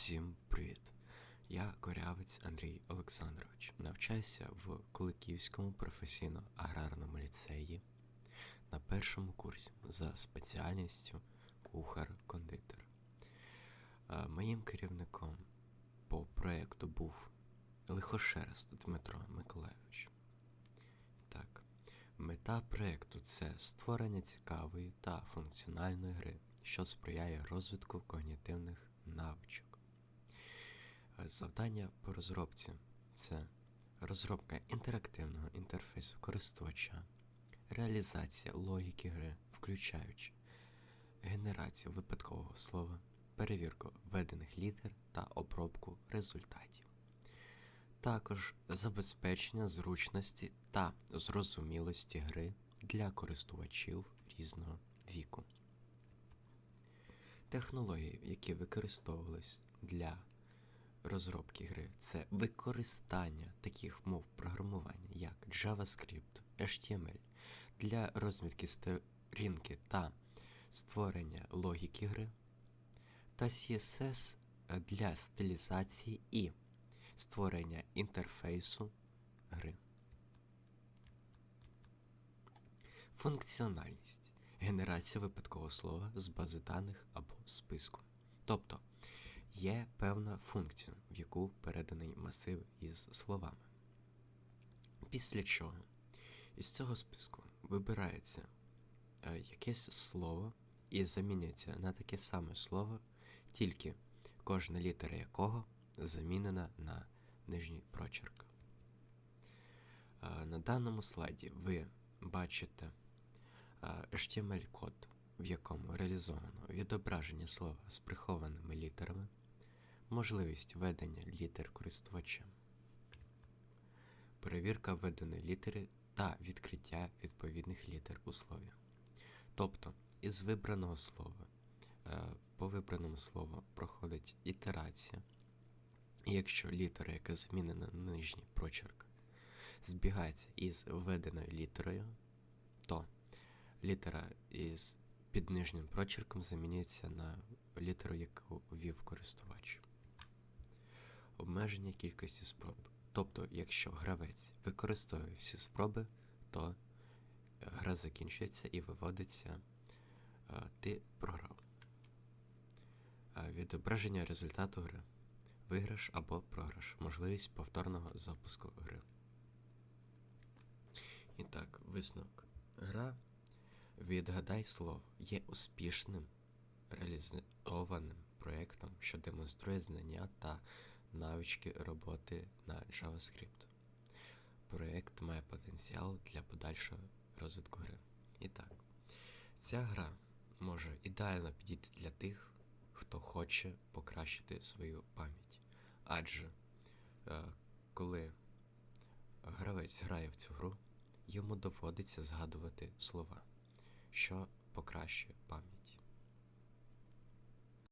Всім привіт! Я корявець Андрій Олександрович. Навчаюся в Куликівському професійно-аграрному ліцеї на першому курсі за спеціальністю кухар-кондитер. Е, Моїм керівником по проєкту був Лихошерест Дмитро Миколайович. Так, мета проєкту це створення цікавої та функціональної гри, що сприяє розвитку когнітивних навичок. Завдання по розробці це розробка інтерактивного інтерфейсу користувача, реалізація логіки гри, включаючи генерацію випадкового слова, перевірку введених літер та обробку результатів. Також забезпечення зручності та зрозумілості гри для користувачів різного віку. Технології, які використовувались для розробки гри, це використання таких мов програмування, як JavaScript, HTML для розмітки сторінки та створення логіки гри, та CSS для стилізації і створення інтерфейсу гри. Функціональність генерація випадкового слова з бази даних або списку. Тобто є певна функція, в яку переданий масив із словами. Після чого із цього списку вибирається е, якесь слово і замінюється на таке саме слово, тільки кожна літера якого замінена на нижній прочерк. Е, На даному слайді ви бачите е, HTML-код, в якому реалізовано відображення слова з прихованими літерами, можливість введення літер користувачем, перевірка введеної літери та відкриття відповідних літер у слові. Тобто, із вибраного слова е, по вибраному слову проходить ітерація. І якщо літера, яка замінена на нижній прочерк, збігається із введеною літерою, то літера із під нижнім прочерком замінюється на літеру, яку ввів користувач. Обмеження кількості спроб. Тобто, якщо гравець використовує всі спроби, то е, гра закінчується і виводиться е, ти програв. Е, Відображення результату гри. Виграш або програш. Можливість повторного запуску гри. І так, висновок. Гра Відгадай слово є успішним реалізованим проєктом, що демонструє знання та навички роботи на JavaScript. Проєкт має потенціал для подальшого розвитку гри. І так, ця гра може ідеально підійти для тих, хто хоче покращити свою пам'ять. Адже е, коли гравець грає в цю гру, йому доводиться згадувати слова, що покращує пам'ять.